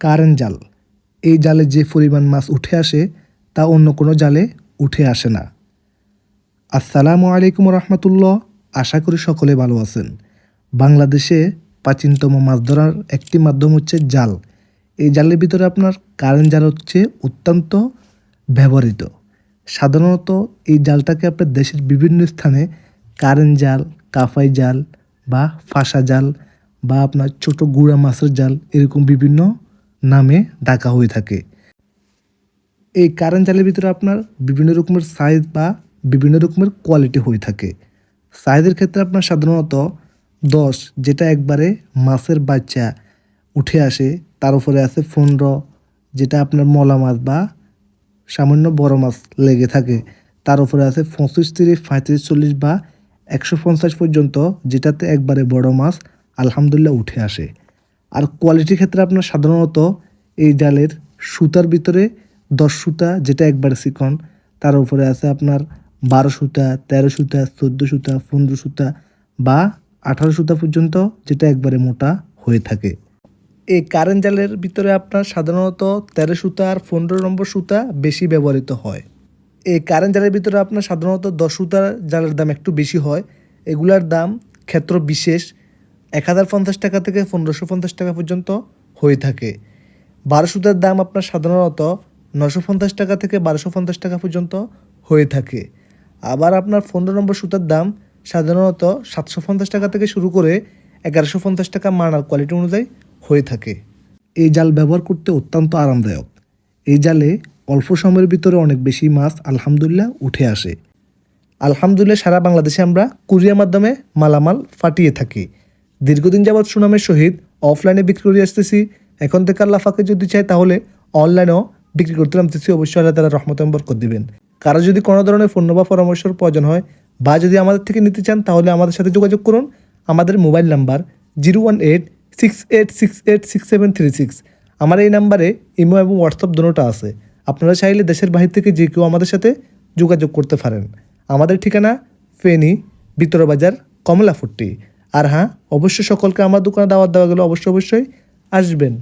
Current জাল। এই জালে যে পরিমাণ মাছ উঠে আসে, তা অন্য কোনো জালে উঠে আসে না। আসসালামু আলাইকুম রহমতুল্লাহ। আশা করি সকলে ভালো আছেন। বাংলাদেশে প্রাচীনতম মাছ ধরার একটি মাধ্যম হচ্ছে জাল। এই জালের ভিতরে আপনার কারেন্ট জাল হচ্ছে অত্যন্ত ব্যবহৃত। সাধারণত এই জালটাকে আপনার দেশের বিভিন্ন স্থানে কারেন্ট জাল, কাফাই জাল বা ফাঁসা জাল বা আপনার ছোট গুঁড়া মাছের জাল এরকম বিভিন্ন নামে ডাকা হয়ে থাকে। এই কারেন্ট জালের ভিতরে আপনার বিভিন্ন রকমের সাইজ বা বিভিন্ন রকমের কোয়ালিটি হয়ে থাকে। সাইজের ক্ষেত্রে আপনার সাধারণত দশ যেটা একবারে মাছের বাচ্চা উঠে আসে, তার উপরে আছে পনেরো যেটা আপনার মলা মাছ বা সামান্য বড় মাছ লেগে থাকে। তার উপরে আছে পঁচিশ তিরিশ, পঁয়ত্রিশ, চল্লিশ বা একশো পঞ্চাশ পর্যন্ত যেটাতে একবারে বড় মাছ আলহামদুলিল্লাহ উঠে আসে। আর কোয়ালিটির ক্ষেত্রে আপনার সাধারণত এই জালের সুতার ভিতরে দশ সুতা, যেটা একবারে চিকন, তার উপরে আছে আপনার বারো সুতা, তেরো সুতা, চোদ্দ সুতা, পনেরো সুতা বা আঠারো সুতা পর্যন্ত, যেটা একবারে মোটা হয়ে থাকে। এই কারেন্ট জালের ভিতরে আপনার সাধারণত তেরো সুতা আর পনেরো নম্বর সুতা বেশি ব্যবহৃত হয়। এই কারেন্ট জালের ভিতরে আপনার সাধারণত দশ সুতার জালের দাম একটু বেশি হয়। এগুলার দাম ক্ষেত্র বিশেষ এক হাজার পঞ্চাশ টাকা থেকে পনেরোশো পঞ্চাশ টাকা পর্যন্ত হয়ে থাকে। বারো সুতার দাম আপনার সাধারণত নশো পঞ্চাশ টাকা থেকে বারোশো পঞ্চাশ টাকা পর্যন্ত হয়ে থাকে। আবার আপনার পনেরো নম্বর সুতার দাম সাধারণত সাতশো পঞ্চাশ টাকা থেকে শুরু করে এগারোশো পঞ্চাশ টাকা মানার কোয়ালিটি অনুযায়ী হয়ে থাকে। এই জাল ব্যবহার করতে অত্যন্ত আরামদায়ক। এই জালে অল্প সময়ের ভিতরে অনেক বেশি মাছ আলহামদুলিল্লাহ উঠে আসে। আলহামদুলিল্লাহ সারা বাংলাদেশে আমরা কুরিয়ার মাধ্যমে মালামাল ফাটিয়ে থাকি। দীর্ঘদিন যাবৎ সুনামের সহিত অফলাইনে বিক্রি করে আসতেছি। এখন থেকে আল্লাহ ফাঁকে যদি চাই তাহলে অনলাইনেও বিক্রি করতে নামতেছি। অবশ্যই আল্লাহ তালা রহমত বরকত দিবেন। কারও যদি কোনো ধরনের পণ্য বা পরামর্শের প্রয়োজন হয় বা যদি আমাদের থেকে নিতে চান, তাহলে আমাদের সাথে যোগাযোগ করুন। আমাদের mobile number zero one eight six eight six eight six seven three six. আমার এই নাম্বারে ইমো এবং হোয়াটসঅ্যাপ দুটোটা আছে। আপনারা চাইলে দেশের বাহির থেকে যে কেউ আমাদের সাথে যোগাযোগ করতে পারেন। আমাদের ঠিকানা ফেনী বিতরবাজার কমলাফুট্টি আর হ্যাঁ অবশ্যই সকলকে আমার দোকানে দাওয়াত দেওয়া গেলে অবশ্যই অবশ্যই আসবেন।